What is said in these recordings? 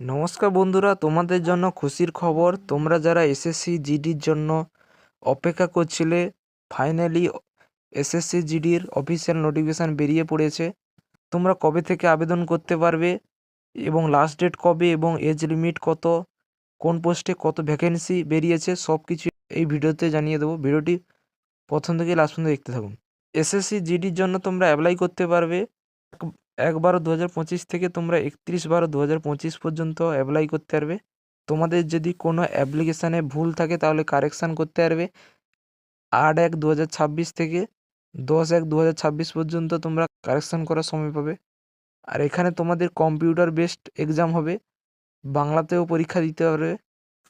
নমস্কার বন্ধুরা, তোমাদের জন্য খুশির খবর। তোমরা যারা এসএসসি জিডির জন্য অপেক্ষা করছিলে ফাইনালি এসএসসি জিডির অফিসিয়াল নোটিফিকেশান বেরিয়ে পড়েছে। তোমরা কবে থেকে আবেদন করতে পারবে এবং লাস্ট ডেট কবে এবং এজ লিমিট কত, কোন পোস্টে কত ভ্যাকেন্সি বেরিয়েছে সব কিছু এই ভিডিওতে জানিয়ে দেবো। ভিডিওটি প্রথম থেকে লাস্ট পর্যন্ত দেখতে থাকুন। এসএসসি জিডির জন্য তোমরা অ্যাপ্লাই করতে পারবে। এক- বারো দু থেকে তোমরা একত্রিশ বারো দু পর্যন্ত অ্যাপ্লাই করতে পারবে। তোমাদের যদি কোনো অ্যাপ্লিকেশানে ভুল থাকে তাহলে কারেকশান করতে পারবে। আট এক দু থেকে দশ এক দু পর্যন্ত তোমরা কারেকশান করার সময় পাবে। আর এখানে তোমাদের কম্পিউটার বেসড এক্সাম হবে। বাংলাতেও পরীক্ষা দিতে পারবে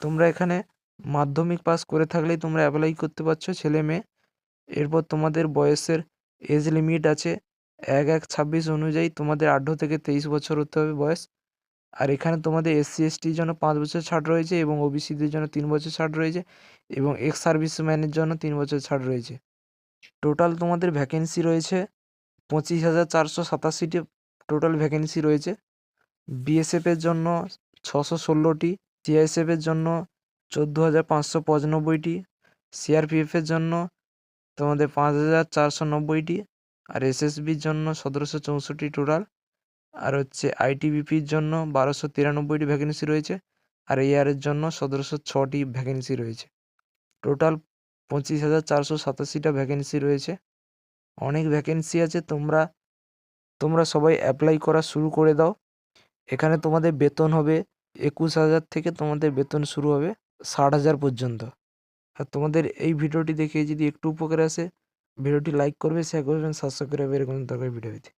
তোমরা এখানে মাধ্যমিক পাস করে থাকলেই তোমরা অ্যাপ্লাই করতে পারছ ছেলে মেয়ে এরপর তোমাদের বয়সের এজ লিমিট আছে। এক এক ছাব্বিশ অনুযায়ী তোমাদের আঠেরো থেকে তেইশ বছর হতে হবে বয়স। আর এখানে তোমাদের এসসি এসটির জন্য পাঁচ বছর ছাড় রয়েছে এবং ওবিসিদের জন্য তিন বছর ছাড় রয়েছে এবং এক্স সার্ভিসম্যানের জন্য তিন বছর ছাড় রয়েছে। টোটাল তোমাদের ভ্যাকেন্সি রয়েছে পঁচিশ হাজার চারশো সাতাশিটি টোটাল ভ্যাকেন্সি রয়েছে। বিএসএফের জন্য ছশো ষোলোটি সিআইএসএফের জন্য চোদ্দ হাজার পাঁচশো পঁচানব্বইটি সিআরপিএফের জন্য তোমাদের পাঁচ হাজার চারশো নব্বইটি আর এসএসবির জন্য সতেরোশো চৌষট্টি টোটাল, আর হচ্ছে আইটিবিপির জন্য বারোশো তিরানব্বইটি ভ্যাকেন্সি রয়েছে, আর এআরের জন্য সতেরোশো ছটি ভ্যাকেন্সি রয়েছে। টোটাল পঁচিশ হাজার চারশো সাতাশিটা ভ্যাকেন্সি রয়েছে। অনেক ভ্যাকেন্সি আছে, তোমরা তোমরা সবাই অ্যাপ্লাই করা শুরু করে দাও। এখানে তোমাদের বেতন হবে একুশ হাজার থেকে তোমাদের বেতন শুরু হবে ষাট হাজার পর্যন্ত। আর তোমাদের এই ভিডিওটি দেখে যদি একটু উপকার আসে ভিডিওটি লাইক করবে শেয়ার করবেন সাবস্ক্রাইব করে এরকম দরকার ভিডিও পেতে